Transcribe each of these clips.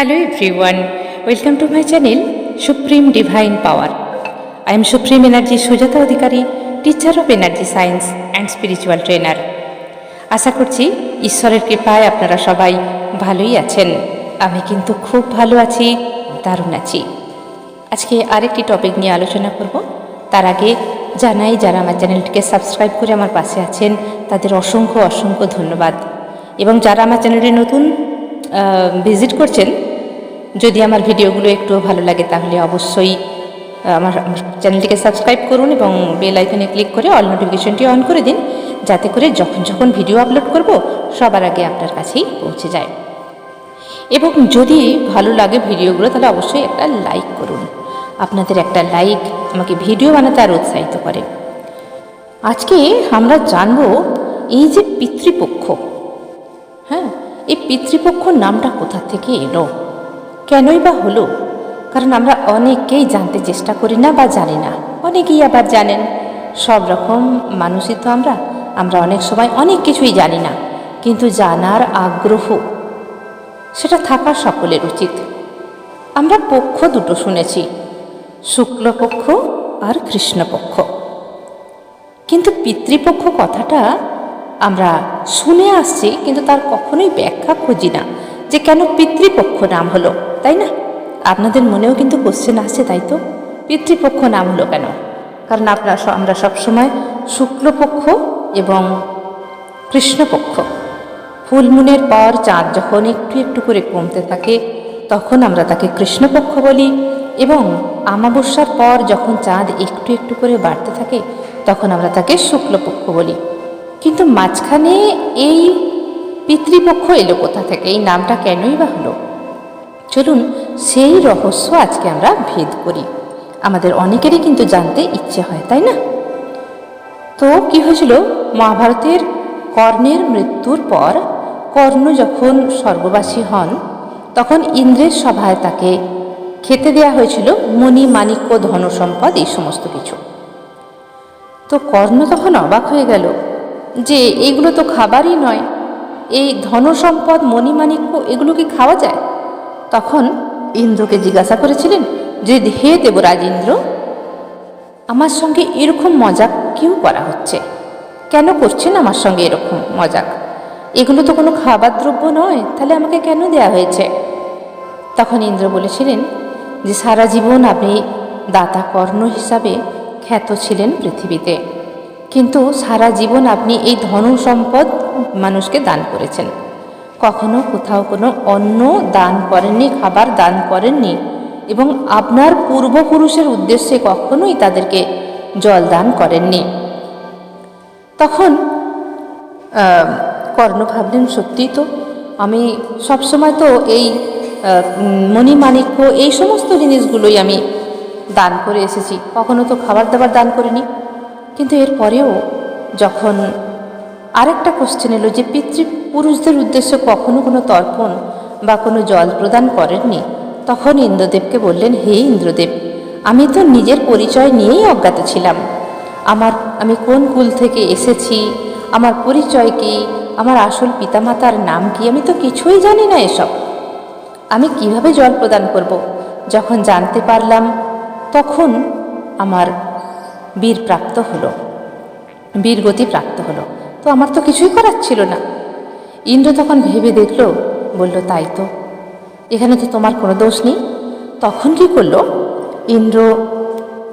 Hello everyone, welcome to my channel supreme divine power I am supreme Energy Sujata Adhikari teacher of Energy science and spiritual trainer আশা করছি ঈশ্বরের কৃপায় আপনারা সবাই ভালোই আছেন। আমি কিন্তু খুব ভালো আছি দারুণ আছি। আজকে আরেকটি টপিক নিয়ে আলোচনা করব। তার আগে জানাই যারা আমার চ্যানেলটিকে সাবস্ক্রাইব করে আমার পাশে আছেন তাদের অসংখ্য অসংখ্য ধন্যবাদ। এবং যারা আমার চ্যানেলটি নতুন ভিজিট করছেন যদি আমার ভিডিওগুলো একটু ভালো লাগে তাহলে অবশ্যই আমার চ্যানেলটিকে সাবস্ক্রাইব করুন এবং বেল আইকনে ক্লিক করে অল নোটিফিকেশনটি অন করে দিন, যাতে করে যখন যখন ভিডিও আপলোড করব, সবার আগে আপনার কাছেই পৌঁছে যায়। এবং যদি ভালো লাগে ভিডিওগুলো, তাহলে অবশ্যই একটা লাইক করুন। আপনাদের একটা লাইক আমাকে ভিডিও বানাতে আর উৎসাহিত করে। আজকে আমরা জানব এই যে পিতৃপক্ষ হ্যাঁ এই পিতৃপক্ষ নামটা কোথা থেকে এলো? কেনই বা হলো? কারণ আমরা অনেকেই জানতে চেষ্টা করি না বা জানি না। অনেকেই আবার জানেন। সব রকম মানুষই তো আমরা। আমরা অনেক সময় অনেক কিছুই জানি না। কিন্তু জানার আগ্রহ, সেটা থাকা সকলের উচিত। আমরা পক্ষ দুটো শুনেছি, শুক্লপক্ষ আর কৃষ্ণপক্ষ। কিন্তু পিতৃপক্ষ কথাটা আমরা শুনে আসছি, কিন্তু তার কখনোই ব্যাখ্যা খুঁজি না। যে কেন পিতৃপক্ষ নাম হলো, তাই না? আপনাদের মনেও কিন্তু কোশ্চেন আসছে তাই তো? পিতৃপক্ষ নাম হলো কেন? কারণ আপনার আমরা সবসময় শুক্লপক্ষ এবং কৃষ্ণপক্ষ। ফুলমুনের পর চাঁদ যখন একটু একটু করে কমতে থাকে, তখন আমরা তাকে কৃষ্ণপক্ষ বলি এবং আমাবস্যার পর যখন চাঁদ একটু একটু করে বাড়তে থাকে, তখন আমরা তাকে শুক্লপক্ষ বলি। কিন্তু মাঝখানে এই পিতৃপক্ষ এলো কোথা থেকে? এই নামটা কেনই বা হলো? চলুন সেই রহস্য আজকে আমরা ভেদ করি। আমাদের অনেকেরই কিন্তু জানতে ইচ্ছে হয়, তাই না? তো কি হয়েছিল? মহাভারতের কর্ণের মৃত্যুর পর কর্ণ যখন স্বর্গবাসী হন, তখন ইন্দ্রের সভায় তাকে খেতে দেয়া হয়েছিল মণি, মাণিক্য, ধনসম্পদ, এই সমস্ত কিছু। তো কর্ণ তখন অবাক হয়ে গেল যে এগুলো তো খাবারই নয়। এই ধনসম্পদ মণিমাণিক্য এগুলো কি খাওয়া যায়? তখন ইন্দ্রকে জিজ্ঞাসা করেছিলেন, যে হে দেবরাজ ইন্দ্র, আমার সঙ্গে এরকম মজাক কেউ করা হচ্ছে? কেন করছেন আমার সঙ্গে এরকম মজাক? এগুলো তো কোনো খাবার দ্রব্য নয়, তাহলে আমাকে কেন দেয়া হয়েছে? তখন ইন্দ্র বলেছিলেন, যে সারা জীবন আপনি দাতা কর্ণ হিসাবে খ্যাত ছিলেন পৃথিবীতে। কিন্তু সারা জীবন আপনি এই ধন সম্পদ মানুষকে দান করেছেন। কখনো কোথাও কোনো অন্ন দান করেননি, খাবার দান করেননি এবং আপনার পূর্বপুরুষের উদ্দেশ্যে কখনোই তাদেরকে জল দান করেননি। তখন কর্ণ ভাবলেন সত্যিই তো, আমি সবসময় তো এই মণিমাণিক্য এই সমস্ত জিনিসগুলোই আমি দান করে এসেছি। কখনো তো খাবার দাবার দান করিনি। কিন্তু এরপরেও যখন আরেকটা কোশ্চেন এলো যে পিতৃপুরুষদের উদ্দেশ্যে কখনো কোনো তর্পণ বা কোনো জল প্রদান করেননি, তখন ইন্দ্রদেবকে বললেন, হে ইন্দ্রদেব, আমি তো নিজের পরিচয় নিয়েই অজ্ঞাত ছিলাম। আমার, আমি কোন কুল থেকে এসেছি? আমার পরিচয় কি? আমার আসল পিতামাতার নাম কি? আমি তো কিছুই জানি না এসব। আমি কীভাবে জল প্রদান করব? যখন জানতে পারলাম, তখন আমার বীর প্রাপ্ত হলো। বীরগতি প্রাপ্ত হলো। তো আমার তো কিছুই করার ছিল না। ইন্দ্র তখন ভেবে দেখল, বলল, তাই তো। এখানে তো তোমার কোনো দোষ নেই। তখন কি করল? ইন্দ্র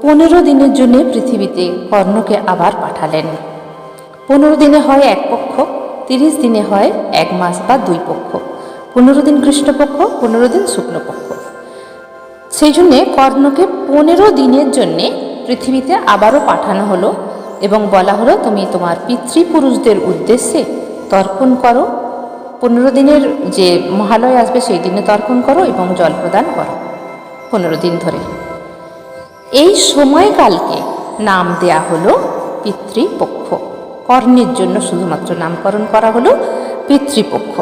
পনেরো দিনের জন্য পৃথিবীতে কর্ণকে আবার পাঠালেন। পনেরো দিনে হয় এক পক্ষ, তিরিশ দিনে হয় এক মাস বা দুই পক্ষ। পনেরো দিন কৃষ্ণপক্ষ, পনেরো দিন শুক্লপক্ষ। সেই জন্যে কর্ণকে পনেরো দিনের জন্যে পৃথিবীতে আবারও পাঠানো হলো এবং বলা হলো, তুমি তোমার পিতৃপুরুষদের উদ্দেশ্যে তর্পণ করো। পনেরো দিনের যে মহালয় আসবে, সেই দিনে তর্পণ করো এবং জল প্রদান করো। পনেরো দিন ধরে। এই সময়কালকে নাম দেয়া হলো পিতৃপক্ষ। কর্ণের জন্য শুধুমাত্র নামকরণ করা হলো পিতৃপক্ষ।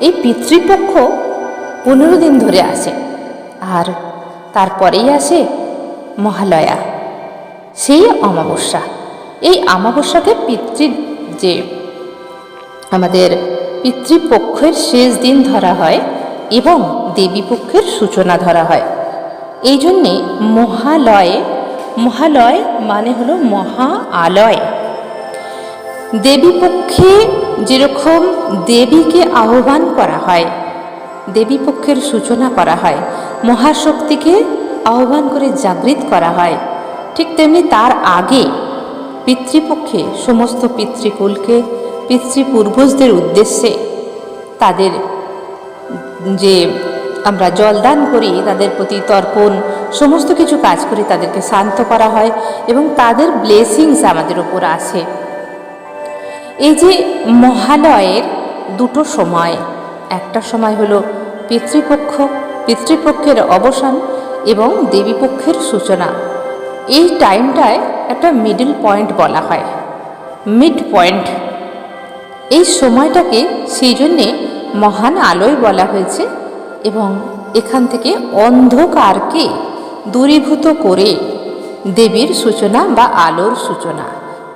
এই পিতৃপক্ষ পনেরো দিন ধরে আসে। আর তারপরেই আসে মহালয়া। সেই অমাবস্যা। এই অমাবস্যাকে পিতৃ যে আমাদের পিতৃপক্ষের শেষ দিন ধরা হয় এবং দেবীপক্ষের সূচনা ধরা হয়। এই জন্যে মহালয়ে মহালয় মানে হলো মহা আলয় দেবীপক্ষে যেরকম দেবীকে আহ্বান করা হয়, দেবীপক্ষের সূচনা করা হয়, মহাশক্তিকে আহ্বান করে জাগৃত করা হয় ঠিক তেমনি তার আগে পিতৃপক্ষে সমস্ত পিতৃকুলকে পিতৃপূর্বজদের উদ্দেশ্যে তাদের যে আমরা জলদান করি, তাদের প্রতি তর্পণ, সমস্ত কিছু কাজ করি তাদেরকে শান্ত করা হয় এবং তাদের ব্লেসিংস আমাদের ওপর আসে। এই যে মহালয়ের দুটো সময়, একটা সময় হলো পিতৃপক্ষ, পিতৃপক্ষের অবসান এবং দেবীপক্ষের সূচনা। এই টাইমটায় একটা মিডল পয়েন্ট বলা হয়। মিড পয়েন্ট এই সময়টাকে সেই জন্যে মহান আলোয় বলা হয়েছে এবং এখান থেকে অন্ধকারকে দূরীভূত করে দেবীর সূচনা বা আলোর সূচনা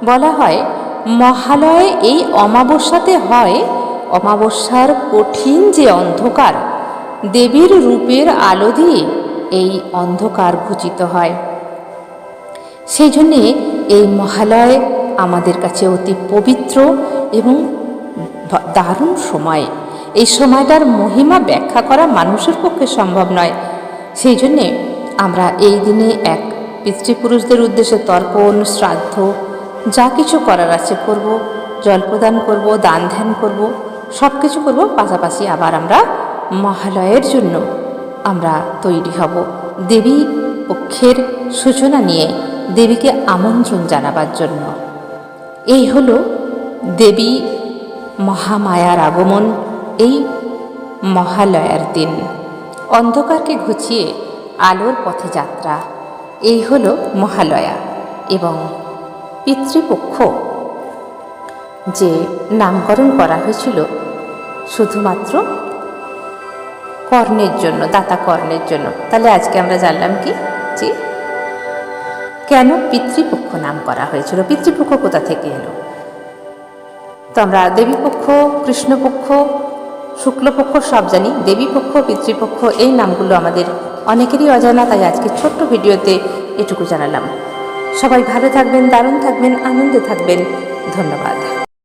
বলা হয়। মহালয়ে এই অমাবস্যাতে হয়, অমাবস্যার কঠিন যে অন্ধকার, দেবীর রূপের আলো দিয়ে এই অন্ধকার ঘুচিত হয়। সেই জন্যে এই মহালয় আমাদের কাছে অতি পবিত্র এবং দারুণ সময়। এই সময়টার মহিমা ব্যাখ্যা করা মানুষের পক্ষে সম্ভব নয়। সেই জন্যে আমরা এই দিনে এক পিতৃপুরুষদের উদ্দেশ্যে তর্পণ, শ্রাদ্ধ, যা কিছু করার আছে করব প্রদান করব, দান ধ্যান করব সব কিছু করব, পাশাপাশি আবার আমরা মহালয়ের জন্য আমরা তৈরি হব। দেবী পক্ষের সূচনা নিয়ে দেবীকে আমন্ত্রণ জানাবার জন্য। এই হলো দেবী মহামায়ার আগমন, এই মহালয়ার দিন। অন্ধকারকে ঘুচিয়ে আলোর পথে যাত্রা, এই হলো মহালয়া এবং পিতৃপক্ষ। যে নামকরণ করা হয়েছিল শুধুমাত্র কর্ণের জন্য, দাতা কর্ণের জন্য। তাহলে আজকে আমরা জানলাম কি? যে কেন পিতৃপক্ষ নাম করা হয়েছিল? পিতৃপক্ষ কোথা থেকে এলো? তো আমরা দেবীপক্ষ, কৃষ্ণপক্ষ, শুক্লপক্ষ সব জানি। দেবীপক্ষ, পিতৃপক্ষ এই নামগুলো আমাদের অনেকেরই অজানা, তাই আজকে ছোট্ট ভিডিওতে এটুকু জানালাম। সবাই ভালো থাকবেন, দারুণ থাকবেন, আনন্দে থাকবেন। ধন্যবাদ।